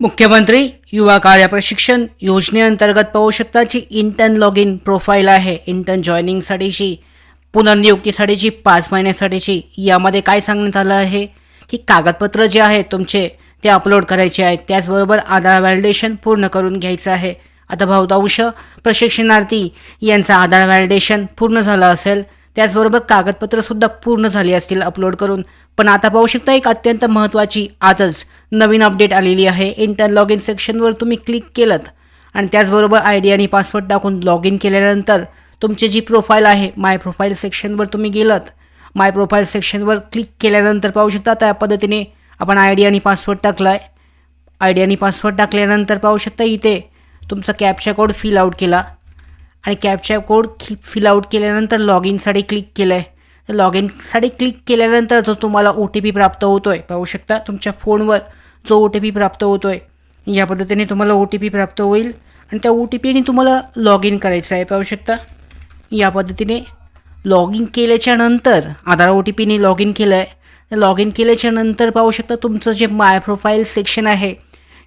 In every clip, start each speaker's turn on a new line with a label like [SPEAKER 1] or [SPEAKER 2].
[SPEAKER 1] मुख्यमंत्री युवा कार्य प्रशिक्षण योजनेअंतर्गत पाहू शकता जी इंटर्न लॉग इन प्रोफाईल आहे इंटर्न जॉईनिंगसाठीची पुनर्नियुक्तीसाठीची पाच महिन्यासाठीची. यामध्ये काय सांगण्यात आलं आहे? की कागदपत्र जे आहे तुमचे ते अपलोड करायचे आहेत. त्याचबरोबर आधार व्हॅलिडेशन पूर्ण करून घ्यायचं आहे. आता बहुतांश प्रशिक्षणार्थी यांचं आधार व्हॅलिडेशन पूर्ण झालं असेल. त्याचबरोबर कागदपत्रंसुद्धा पूर्ण झाली असतील अपलोड करून. पण आता पाहू शकता एक अत्यंत महत्त्वाची आजच नवीन अपडेट आलेली आहे. इंटर लॉग इन सेक्शनवर तुम्ही क्लिक केलं आणि त्याचबरोबर आय डी आणि पासवर्ड टाकून लॉग इन केल्यानंतर तुमची जी प्रोफाईल आहे माय प्रोफाईल सेक्शनवर तुम्ही गेलात. माय प्रोफाईल सेक्शनवर क्लिक केल्यानंतर पाहू शकता त्या पद्धतीने आपण आय डी आणि पासवर्ड टाकला आहे आय डी आणि पासवर्ड टाकल्यानंतर पाहू शकता इथे तुमचा कॅपचा कोड फिल आउट केला. आणि कॅपचा कोड फिल आउट केल्यानंतर लॉग इनसाठी क्लिक केलं आहे लॉग इनसाठी क्लिक केल्यानंतर जो तुम्हाला ओ टी पी प्राप्त होतो आहे पाहू शकता तुमच्या फोनवर जो ओ टी पी प्राप्त होतो आहे या पद्धतीने तुम्हाला ओ टी पी प्राप्त होईल. आणि त्या ओ टी पीने तुम्हाला लॉग इन करायचं आहे पाहू शकता. या पद्धतीने लॉग इन केल्याच्यानंतर आधार ओ टी पीने लॉग इन केलं आहे लॉग इन केल्याच्यानंतर पाहू शकता तुमचं जे माय प्रोफाईल सेक्शन आहे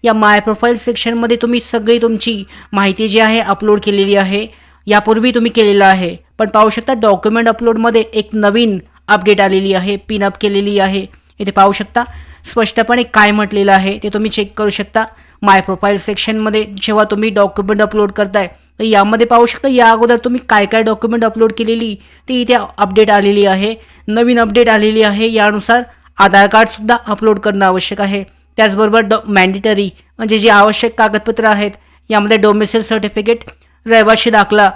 [SPEAKER 1] या माय प्रोफाईल सेक्शनमध्ये तुम्ही सगळी तुमची माहिती जी आहे अपलोड केलेली आहे. यापूर्वी तुम्ही केलेलं आहे. पण पाहू शकता डॉक्युमेंट अपलोडमध्ये एक नवीन अपडेट आलेली आहे पिनअप केलेली आहे. इथे पाहू शकता स्पष्टपणे काय म्हटलेलं आहे ते तुम्ही चेक करू शकता. माय प्रोफाईल सेक्शनमध्ये जेव्हा तुम्ही डॉक्युमेंट अपलोड करताय तर यामध्ये पाहू शकता या अगोदर तुम्ही काय काय डॉक्युमेंट अपलोड केलेली ती इथे अपडेट आलेली आहे. नवीन अपडेट आलेली आहे यानुसार आधार कार्डसुद्धा अपलोड करणं आवश्यक आहे. त्याचबरोबर डॉ मॅन्डेटरी म्हणजे जे आवश्यक कागदपत्र आहेत यामध्ये डोमेसिल सर्टिफिकेट रहिवाशी दाखला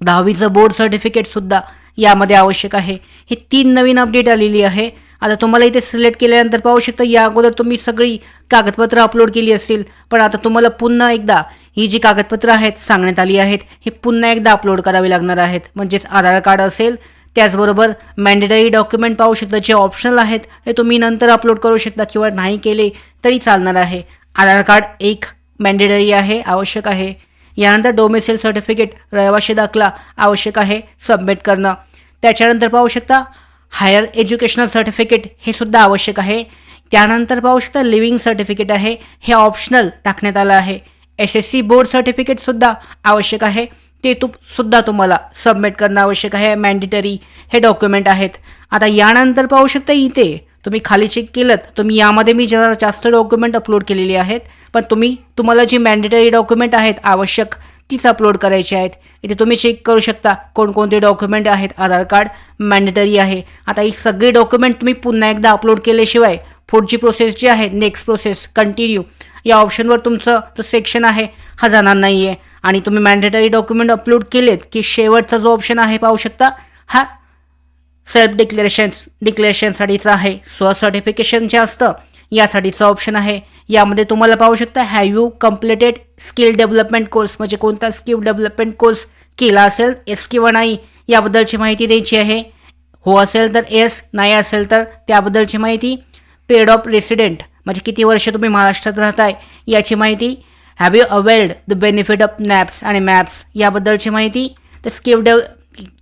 [SPEAKER 1] दहावीचं बोर्ड सर्टिफिकेटसुद्धा यामध्ये आवश्यक आहे. ही तीन नवीन अपडेट आलेली आहे. आता तुम्हाला इथे सिलेक्ट केल्यानंतर पाहू शकता या अगोदर तुम्ही सगळी कागदपत्रं अपलोड केली असतील पण आता तुम्हाला पुन्हा एकदा ही जी कागदपत्रं आहेत सांगण्यात आली आहेत ही पुन्हा एकदा अपलोड करावी लागणार आहेत. म्हणजेच आधार कार्ड असेल त्याचबरोबर मॅन्डेटरी डॉक्युमेंट पाहू शकता जे ऑप्शनल आहेत ते तुम्ही नंतर अपलोड करू शकता किंवा नाही केले तरी चालणार आहे. आधार कार्ड एक मॅन्डेटरी आहे आवश्यक आहे. यानंतर डोमेसिल सर्टिफिकेट रहिवाशी दाखला आवश्यक आहे सबमिट करणं. त्याच्यानंतर पाहू शकता हायर एज्युकेशनल सर्टिफिकेट हे सुद्धा आवश्यक आहे. त्यानंतर पाहू शकता लिव्हिंग सर्टिफिकेट आहे हे ऑप्शनल टाकण्यात आलं आहे. एस एस सी बोर्ड सर्टिफिकेटसुद्धा आवश्यक आहे ते तू सुद्धा तुम्हाला सबमिट करणं आवश्यक आहे मॅन्डेटरी हे डॉक्युमेंट आहेत. आता यानंतर पाहू शकता इथे तुम्ही खाली चेक केलं तुम्ही यामध्ये मी जरा जास्त डॉक्युमेंट अपलोड केलेली आहेत. पण तुम्ही तुम्हाला जी मॅन्डेटरी डॉक्युमेंट आहेत आवश्यक तीच अपलोड करायची आहेत. इथे तुम्ही चेक करू शकता कोणकोणते डॉक्युमेंट आहेत आधार कार्ड मॅन्डेटरी आहे. आता ही सगळी डॉक्युमेंट तुम्ही पुन्हा एकदा अपलोड केल्याशिवाय पुढची प्रोसेस जी आहे नेक्स्ट प्रोसेस कंटिन्यू या ऑप्शनवर तुमचं जो सेक्शन आहे हा जाणार नाही आहे आणि तुम्ही मॅन्डेटरी डॉक्युमेंट अपलोड केलेत की शेवटचा जो ऑप्शन आहे पाहू शकता हा सेल्फ डिक्लेरेशन्स डिक्लेरेशनसाठीचं आहे. स्व सर्टिफिकेशन जे असतं यासाठीचं ऑप्शन आहे. यामध्ये तुम्हाला पाहू शकता have you completed skill development course म्हणजे कोणता स्किल डेव्हलपमेंट कोर्स केला असेल? एस किंवा नाही? याबद्दलची माहिती द्यायची आहे. हो असेल तर एस नाही असेल तर त्याबद्दलची माहिती. पेड ऑफ रेसिडेंट म्हणजे किती वर्ष तुम्ही महाराष्ट्रात राहताय याची माहिती. Have you availed the benefit of NAPS आणि मॅप्स याबद्दलची माहिती. तर स्किल डेव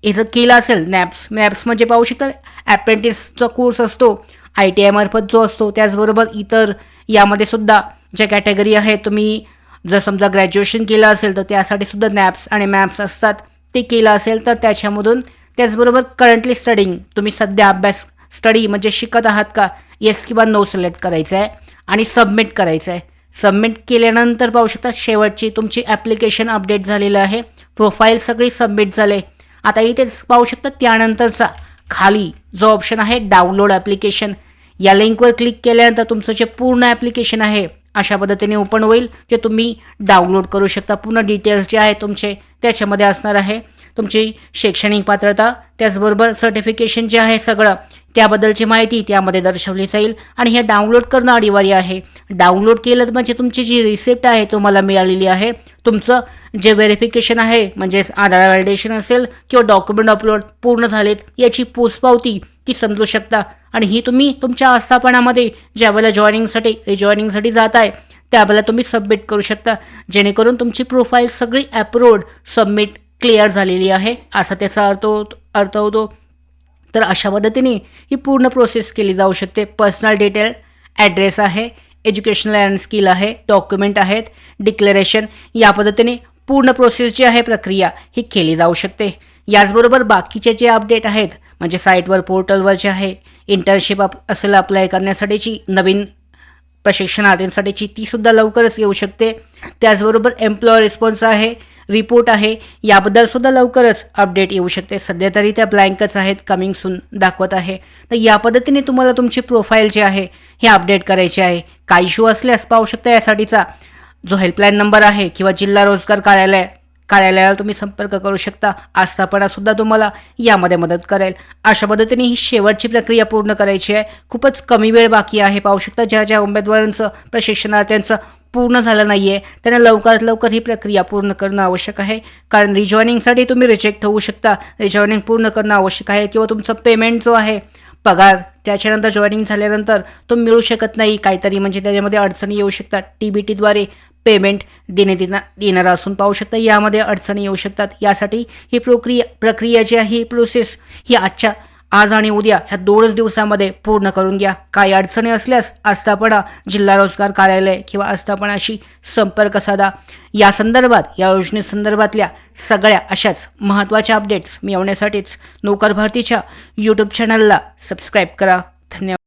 [SPEAKER 1] हे केलं असेल नॅप्स मॅप्स म्हणजे पाहू शकता ॲप्रेंटिसचा कोर्स असतो आय टी आयमार्फत जो असतो त्याचबरोबर इतर यामध्ये सुद्धा ज्या कॅटेगरी आहे तुम्ही जर समजा ग्रॅज्युएशन केलं असेल तर त्यासाठी सुद्धा नॅप्स आणि मॅप्स असतात. ते केलं असेल तर त्याच्यामधून त्याचबरोबर करंटली स्टडिंग तुम्ही सध्या अभ्यास स्टडी म्हणजे शिकत आहात का? येस किंवा नो सिलेक्ट करायचं आहे आणि सबमिट करायचं आहे सबमिट केल्यानंतर पाहू शकता शेवटची तुमची ॲप्लिकेशन अपडेट झालेलं आहे. प्रोफाईल सगळी सबमिट झाले. आता इथेच पाहू शकता त्यानंतरचा खाली जो ऑप्शन आहे डाउनलोड ॲप्लिकेशन या लिंकवर क्लिक केल्यानंतर तुमचं जे पूर्ण ॲप्लिकेशन आहे अशा पद्धतीने ओपन होईल जे तुम्ही डाउनलोड करू शकता. पूर्ण डिटेल्स जे आहे तुमचे त्याच्यामध्ये असणार आहे तुमची शैक्षणिक पात्रता त्याचबरोबर सर्टिफिकेशन जे आहे सगळं त्याबद्दलची माहिती त्यामध्ये दर्शवली जाईल. आणि हे डाउनलोड करणं अनिवार्य आहे. डाउनलोड केलं म्हणजे तुमची जी रिसिप्ट आहे तुम्हाला मिळालेली आहे. तुमचं जे व्हेरिफिकेशन आहे म्हणजे आधार व्हॅलिडेशन असेल किंवा डॉक्युमेंट अपलोड पूर्ण झालेत याची पोचपावती ती समजू शकता. आणि ही तुम्ही तुमच्या आस्थापनामध्ये ज्यावेळेला जॉईनिंगसाठी रिजॉईनिंगसाठी जात आहे त्यावेळेला तुम्ही सबमिट करू शकता. जेणेकरून तुमची प्रोफाईल सगळी ॲप्रोड सबमिट क्लिअर झालेली आहे असा त्याचा अर्थ हो, अर्थ होतो. तर अशा पद्धतीने ही पूर्ण प्रोसेस केली जाऊ शकते. पर्सनल डिटेल ॲड्रेस आहे एज्युकेशनल अँड स्किल आहे डॉक्युमेंट आहेत डिक्लेरेशन या पद्धतीने पूर्ण प्रोसेस जी आहे प्रक्रिया ही केली जाऊ शकते. याचबरोबर बाकीचे जे अपडेट आहेत म्हणजे साईटवर पोर्टलवर जे आहे इंटर्नशिप अप असेल अप्लाय करण्यासाठीची नवीन प्रशिक्षणार्थींसाठीची ती सुद्धा लवकरच येऊ शकते. त्याचबरोबर एम्प्लॉय रिस्पॉन्स आहे रिपोर्ट आहे याबद्दल सुद्धा लवकरच अपडेट येऊ शकते. सध्या तरी त्या ब्लँकच आहेत कमिंग सून दाखवत आहे. तर या पद्धतीने तुम्हाला तुमची प्रोफाईल जे आहे हे अपडेट करायचे आहे. काही इश्यू असल्यास पाहू शकता यासाठीचा जो हेल्पलाईन नंबर आहे किंवा जिल्हा रोजगार कार्यालय कार्यालयाला तुम्ही संपर्क करू शकता. आस्थापना सुद्धा तुम्हाला यामध्ये मदत करेल. अशा पद्धतीने ही शेवटची प्रक्रिया पूर्ण करायची आहे. खूपच कमी वेळ बाकी आहे पाहू शकता. ज्या ज्या उमेदवारांचं प्रशिक्षणार्थ्यांचं पूर्ण झालं नाही आहे त्यांना लवकरात लवकर ही प्रक्रिया पूर्ण करणं आवश्यक आहे. कारण रिजॉईनिंगसाठी तुम्ही रिजेक्ट होऊ शकता. रिजॉईनिंग पूर्ण करणं आवश्यक आहे किंवा तुमचं पेमेंट जो आहे पगार त्याच्यानंतर जॉईनिंग झाल्यानंतर तो मिळू शकत नाही. काहीतरी म्हणजे त्याच्यामध्ये अडचणी येऊ शकतात. टी बी टीद्वारे पेमेंट देण्यात देणार देणारा असून पाहू शकता यामध्ये अडचणी येऊ शकतात. यासाठी ही प्रक्रिया प्रक्रिया जी आहे ही प्रोसेस ही आजच्या आज आणि उद्या ह्या दोनच दिवसामध्ये पूर्ण करून घ्या. काही अडचणी असल्यास आस्थापना जिल्हा रोजगार कार्यालय किंवा आस्थापनाशी संपर्क साधा. या संदर्भात या योजनेसंदर्भातल्या सगळ्या अशाच महत्त्वाच्या अपडेट्स मिळवण्यासाठीच नोकर भारतीच्या यूट्यूब चॅनलला सबस्क्राईब करा. धन्यवाद.